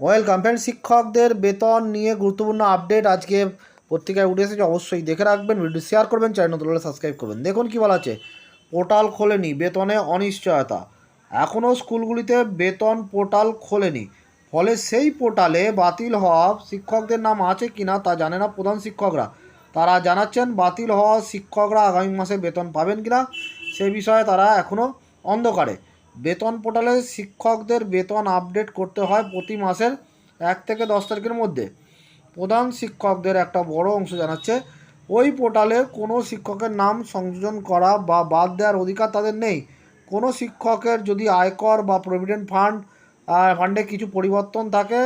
Welcome friend শিক্ষকদের বেতন নিয়ে গুরুত্বপূর্ণ আপডেট আজকে পত্রিকায় উঠে এসেছে। অবশ্যই দেখে রাখবেন ভিডিও শেয়ার করবেন চ্যানেল হলে সাবস্ক্রাইব করবেন। দেখুন কি বলা আছে পোর্টাল খোলেনি, বেতনে অনিশ্চয়তা। এখনও স্কুলগুলিতে বেতন পোর্টাল খোলেনি। ফলে সেই পোর্টালে বাতিল হওয়া শিক্ষকদের নাম আছে কিনা তা জানে না প্রধান শিক্ষকরা। তারা জানাচ্ছেন, বাতিল হওয়া শিক্ষকরা আগামী মাসে বেতন পাবেন কিনা সে বিষয়ে তারা এখনও অন্ধকারে। বেতন পোর্টালে শিক্ষকদের বেতন আপডেট করতে হয় প্রতি মাসের এক থেকে দশ তারিখের মধ্যে। প্রধান শিক্ষকদের একটা বড় অংশ জানাচ্ছে, ওই পোর্টালে কোনো শিক্ষকের নাম সংযোজন করা বা বাদ দেওয়ার অধিকার তাদের নেই। কোনো শিক্ষকের যদি আয়কর বা প্রভিডেন্ট ফান্ড ফান্ডে কিছু পরিবর্তন থাকে,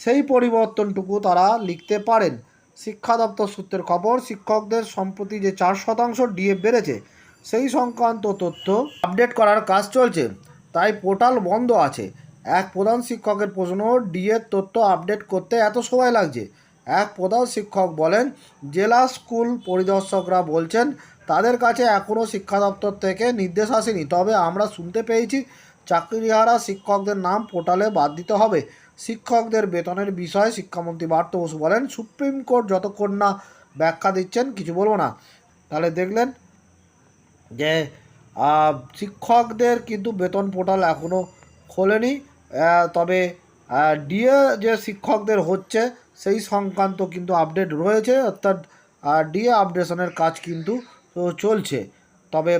সেই পরিবর্তনটুকু তারা লিখতে পারেন। শিক্ষা দপ্তর সূত্রের খবর, শিক্ষকদের সম্প্রতি যে চার শতাংশ ডিএ বেড়েছে, সেই সংক্রান্ত তথ্য আপডেট করার কাজ চলছে। তাই পোর্টাল বন্ধ আছে। এক প্রধান শিক্ষকের প্রশ্ন ডিএর তথ্য আপডেট করতে এত সময় লাগছে? এক প্রধান শিক্ষক বলেন, জেলা স্কুল পরিদর্শকরা বলছেন, তাদের কাছে এখনও শিক্ষা দপ্তর থেকে নির্দেশ আসেনি। তবে আমরা শুনতে পেয়েছি, চাকরিহারা শিক্ষকদের নাম পোর্টালে বাদ দিতে হবে। শিক্ষকদের বেতনের বিষয়ে শিক্ষামন্ত্রী পার্থ বসু বলেন, সুপ্রিম কোর্ট যতক্ষণ না ব্যাখ্যা দিচ্ছেন, কিছু বলব না। তাহলে দেখলেন যে শিক্ষকদের কিন্তু বেতন পোর্টাল এখনও খোলেনি। তবে ডিএ যে শিক্ষকদের হচ্ছে, সেই সংক্রান্ত কিন্তু আপডেট রয়েছে, অর্থাৎ ডিএ আপডেশনের কাজ কিন্তু চলছে। তবে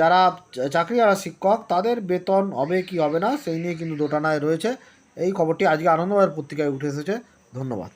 যারা চাকরি চাকরিহারা শিক্ষক, তাদের বেতন হবে কি হবে না, সেই নিয়ে কিন্তু দোটানায় রয়েছে। এই খবরটি আজকে আনন্দবাজার পত্রিকায় উঠে এসেছে। ধন্যবাদ।